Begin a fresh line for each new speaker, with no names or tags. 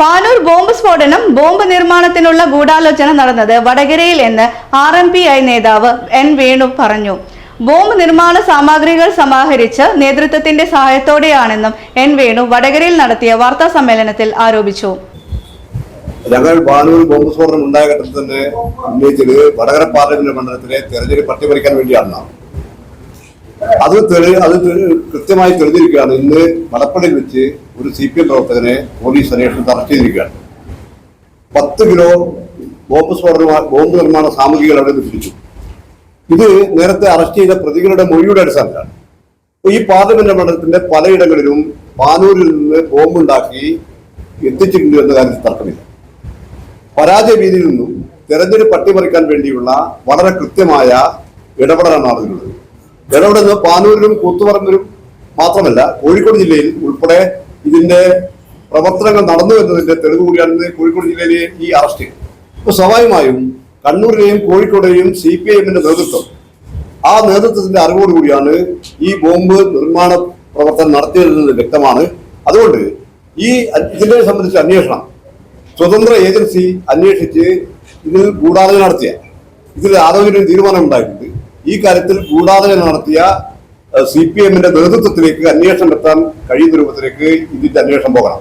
Panoor bomb സ്ഫോടനം bomb നിർമ്മാണത്തിനുള്ള ഗൂഢാലോചന നടന്നത് വടകരയിൽ എന്ന് ആർ എം പി ഐ നേതാവ് എൻ വേണു പറഞ്ഞു. ബോംബ് നിർമ്മാണ സാമഗ്രികൾ സമാഹരിച്ച് നേതൃത്വത്തിന്റെ സഹായത്തോടെയാണെന്നും എൻ വേണു വടകരയിൽ നടത്തിയ വാർത്താ സമ്മേളനത്തിൽ ആരോപിച്ചു.
ഞങ്ങൾ പാനൂർ ബോംബ് സ്ഫോടനം ഉണ്ടായ ഘട്ടത്തിൽ തന്നെ ഉന്നയിച്ചത് വടകര പാർലമെന്റ് മണ്ഡലത്തിലെ തെരഞ്ഞെടുപ്പ് പട്ടിമറിക്കാൻ വേണ്ടിയാണെന്നാണ്. അത് തെളി അത് കൃത്യമായി തെളിഞ്ഞിരിക്കുകയാണ്. ഇന്ന് മലപ്പള്ളിയിൽ വെച്ച് ഒരു സി പി എം പ്രവർത്തകനെ പോലീസ് അന്വേഷണത്തിൽ അറസ്റ്റ് ചെയ്തിരിക്കുകയാണ്. പത്ത് കിലോ ബോംബ് സ്ഫോടന ബോംബ് നിർമ്മാണ സാമഗ്രികൾ അവിടെ നിന്ന് ഇത് നേരത്തെ അറസ്റ്റ് ചെയ്ത പ്രതികളുടെ മൊഴിയുടെ അടിസ്ഥാനത്തിലാണ്. ഈ പാർലമെന്റ് മണ്ഡലത്തിന്റെ പലയിടങ്ങളിലും പാനൂരിൽ നിന്ന് ബോംബുണ്ടാക്കി എത്തിച്ചിട്ടുണ്ട് എന്ന കാര്യത്തിൽ തർക്കമില്ല. പരാജയ ഭീതിയിൽ നിന്നും തെരഞ്ഞെടുപ്പ് അട്ടിമറിക്കാൻ വേണ്ടിയുള്ള വളരെ കൃത്യമായ ഇടപെടലാണ് നടന്നിട്ടുള്ളത് നിന്ന് പാനൂരിലും കൂത്തുപറമ്പിലും മാത്രമല്ല കോഴിക്കോട് ജില്ലയിൽ ഉൾപ്പെടെ ഇതിന്റെ പ്രവർത്തനങ്ങൾ നടന്നു എന്നതിന്റെ തെളിവ് കൂടിയാണ് കോഴിക്കോട് ജില്ലയിലെ ഈ അറസ്റ്റ്. ഇപ്പൊ സ്വാഭാവികമായും കണ്ണൂരിലെയും കോഴിക്കോടെയും സി പി ഐ എമ്മിന്റെ നേതൃത്വം ആ നേതൃത്വത്തിന്റെ അറിവോടുകൂടിയാണ് ഈ ബോംബ് നിർമ്മാണ പ്രവർത്തനം നടത്തിയതെന്ന് വ്യക്തമാണ്. അതുകൊണ്ട് ഈ ഇതിനെ സംബന്ധിച്ച അന്വേഷണം സ്വതന്ത്ര ഏജൻസി അന്വേഷിച്ച് ഇതിൽ ഗൂഢാലോചന നടത്തിയ. ഇതിൽ ആലോചന തീരുമാനം ഉണ്ടായിട്ടുണ്ട് ഈ കാര്യത്തിൽ ഗൂഢാലോചന നടത്തിയ സി പി എമ്മിന്റെ നേതൃത്വത്തിലേക്ക് അന്വേഷണം എത്താൻ കഴിയുന്ന രൂപത്തിലേക്ക് ഇതിന്റെ അന്വേഷണം പോകണം.